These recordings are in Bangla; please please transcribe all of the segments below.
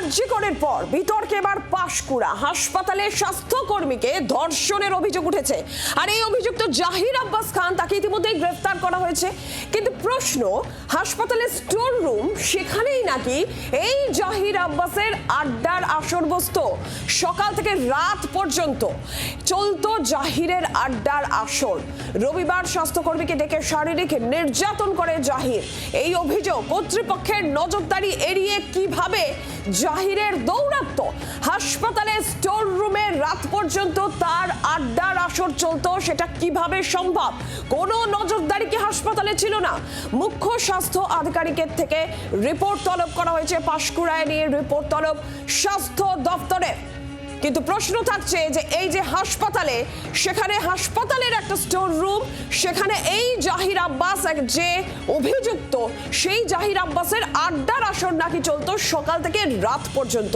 আরজিকরের পর বিতর্কে এবার পাশকুড়া। হাসপাতালে স্বাস্থ্যকর্মীকে ধর্ষণের অভিযোগ উঠেছে। আর এই অভিযুক্ত জাহির আব্বাস খান তাকে ইতিমধ্যেই গ্রেফতার করা হয়েছে। কিন্তু প্রশ্ন, হাসপাতালের স্টোর রুম সেখানেই নাকি এই জাহির আব্বাসের আড্ডার আসর বসতো সকাল থেকে রাত পর্যন্ত চলতো জাহিরের আড্ডার আসর রবিবার স্বাস্থ্যকর্মীকে ডেকে শারীরিক নির্যাতন করে জাহির। এই অভিযোগ কর্তৃপক্ষের নজরদারি এড়িয়ে কীভাবে জাহিরের দৌরাত্ম। হাসপাতালে স্টোর রুমে রাত পর্যন্ত তার আড্ডার আসর চলত, সেটা কীভাবে সম্ভব? কোনো নজরদারি কি হাসপাতালে ছিল না? মুখ্য স্বাস্থ্য আধিকারিকের থেকে রিপোর্ট তলব করা হয়েছে। পাশকুড়ায় নিয়ে রিপোর্ট তলব স্বাস্থ্য দপ্তরের। কিন্তু প্রশ্ন থাকছে যে এই যে হাসপাতালে, সেখানে হাসপাতালের একটা স্টোর রুম সেখানে এই জাহির আব্বাস এক যে অভিযুক্ত, সেই জাহির আব্বাসের আড্ডার আসর নাকি চলতো সকাল থেকে রাত পর্যন্ত।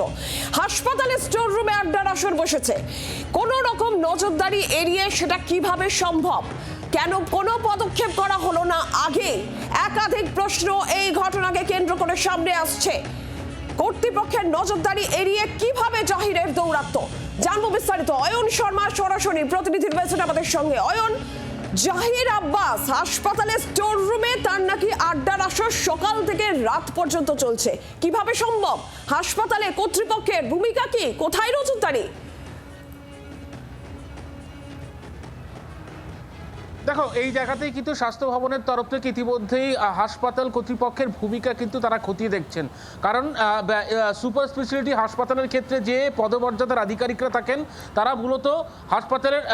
হাসপাতালে স্টোর রুমে আড্ডার আসর বসেছে। কোনো রকম নজরদারি এড়িয়ে সেটা কীভাবে সম্ভব? কেন কোনো পদক্ষেপ করা হলো না আগে? একাধিক প্রশ্ন এই ঘটনাকে কেন্দ্র করে সামনে আসছে। কর্তৃপক্ষের নজরদারি এড়িয়ে কীভাবে জাহিরের দৌরাত্ম জানব বিস্তারিত। অয়ন শর্মা সরাসরি প্রতিনিধি রয়েছেন আমাদের সঙ্গে। অয়ন, জাহির আব্বাস হাসপাতালের স্টোর রুমে তার নাকি আড্ডার আসর সকাল থেকে রাত পর্যন্ত চলছে। কীভাবে সম্ভব? হাসপাতালে কর্তৃপক্ষের ভূমিকা কি? কোথায় নজরদারি? দেখো, এই জায়গাতেই কিন্তু স্বাস্থ্য ভবনের তরফ থেকে ইতিমধ্যেই হাসপাতাল কর্তৃপক্ষের ভূমিকা কিন্তু তারা খতিয়ে দেখছেন। কারণ সুপার স্পেশালিটি হাসপাতালের ক্ষেত্রে যে পদমর্যাদার আধিকারিকরা থাকেন, তারা মূলত হাসপাতালের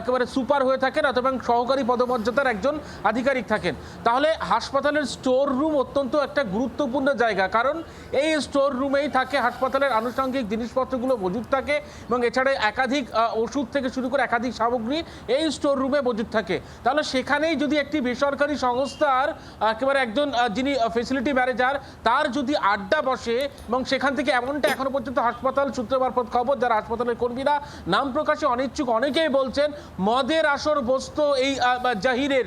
একেবারে সুপার হয়ে থাকেন অথবা সহকারী পদমর্যাদার একজন আধিকারিক থাকেন। তাহলে হাসপাতালের স্টোর রুম অত্যন্ত একটা গুরুত্বপূর্ণ জায়গা। কারণ, এই স্টোর রুমেই থাকে হাসপাতালের আনুষঙ্গিক জিনিসপত্রগুলো মজুদ থাকে এবং এছাড়া একাধিক ওষুধ থেকে শুরু করে একাধিক সামগ্রী এই স্টোর রুমে মজুদ থাকে। তাহলে সেখানেই যদি একটি বেসরকারি সংস্থার, একেবারে একজন যিনি ফেসিলিটি ম্যানেজার তার যদি আড্ডা বসে এবং সেখান থেকে এমনটা এখনও পর্যন্ত হাসপাতাল সূত্র মারফত খবর, যারা হাসপাতালের কর্মীরা, নাম প্রকাশে অনিচ্ছুক, অনেকেই বলছেন মদের আসর বসত এই জাহিরের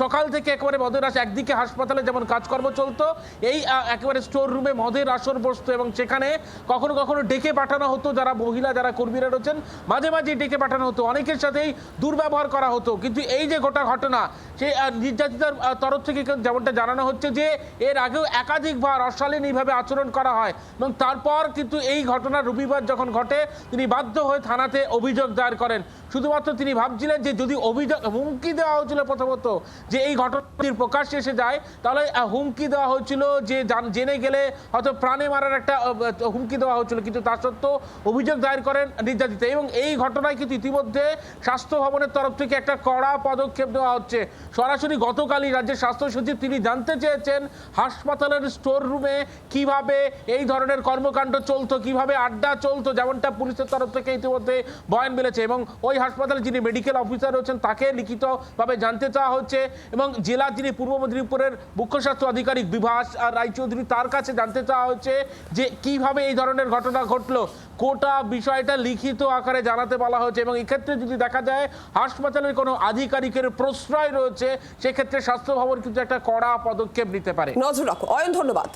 সকাল থেকে একেবারে মদের আসর, একদিকে হাসপাতালে যেমন কাজকর্ম চলতো, এই একেবারে স্টোর রুমে মদের আসর বসতো এবং সেখানে কখনো কখনো ডেকে পাঠানো হতো, যারা মহিলা, যারা কর্মীরা রয়েছেন, মাঝে মাঝে ডেকে পাঠানো হতো, অনেকের সাথেই দুর্ব্যবহার করা হতো। কিন্তু এই যে গোটা ঘটনা। সেই নির্যাতিতার তরফ থেকে যেমনটা জানানো হচ্ছে যে, এর আগেও একাধিকবার অশালীন এইভাবে আচরণ করা হয় এবং তারপর কিন্তু এই ঘটনা রবিবার যখন ঘটে, তিনি বাধ্য হয়ে থানাতে অভিযোগ দায়ের করেন। শুধুমাত্র তিনি ভাবছিলেন যে যদি অভিযোগ, হুমকি দেওয়া হয়েছিল প্রথমত যে এই ঘটনাটির প্রকাশ্যে এসে যায়, তাহলে হুমকি দেওয়া হয়েছিল যে জান- গেলে হয়তো প্রাণে মারার একটা হুমকি দেওয়া হয়েছিল, কিন্তু তা সত্ত্বেও অভিযোগ দায়ের করেন নির্যাতিতা। এবং এই ঘটনায় কিন্তু ইতিমধ্যে স্বাস্থ্য ভবনের তরফ থেকে একটা কড়া পদক্ষেপ নেওয়া হচ্ছে। সরাসরি গতকালই রাজ্যের স্বাস্থ্য সচিব, তিনি জানতে চেয়েছেন হাসপাতালের স্টোর রুমে কীভাবে এই ধরনের কর্মকাণ্ড চলতো, কীভাবে আড্ডা চলতো, যেমনটা পুলিশের তরফ থেকে ইতিমধ্যে বয়ান মিলেছে। এবং ওই হাসপাতালে যিনি মেডিকেল অফিসার রয়েছেন তাকে লিখিতভাবে জানতে চাওয়া হচ্ছে এবং জেলা যিনি পূর্ব মেদিনীপুরের মুখ্য স্বাস্থ্য আধিকারিক বিভাস আর রায়চৌধুরী তার কাছে জানতে চাওয়া হচ্ছে যে কীভাবে এই ধরনের ঘটনা ঘটলো। কোটা বিষয়টা লিখিত আকারে জানাতে বলা হয়েছে এবং এক্ষেত্রে যদি দেখা যায় হাসপাতালের কোনো আধিকারিকের প্রশ্রয় রয়েছে সেক্ষেত্রে স্বাস্থ্য ভবন কিন্তু একটা কড়া পদক্ষেপ নিতে পারে। নজর রাখো। অয়ন ধন্যবাদ।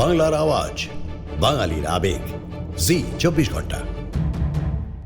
বাংলার আওয়াজ বাঙালির আবেগ। জি চব্বিশ ঘণ্টা।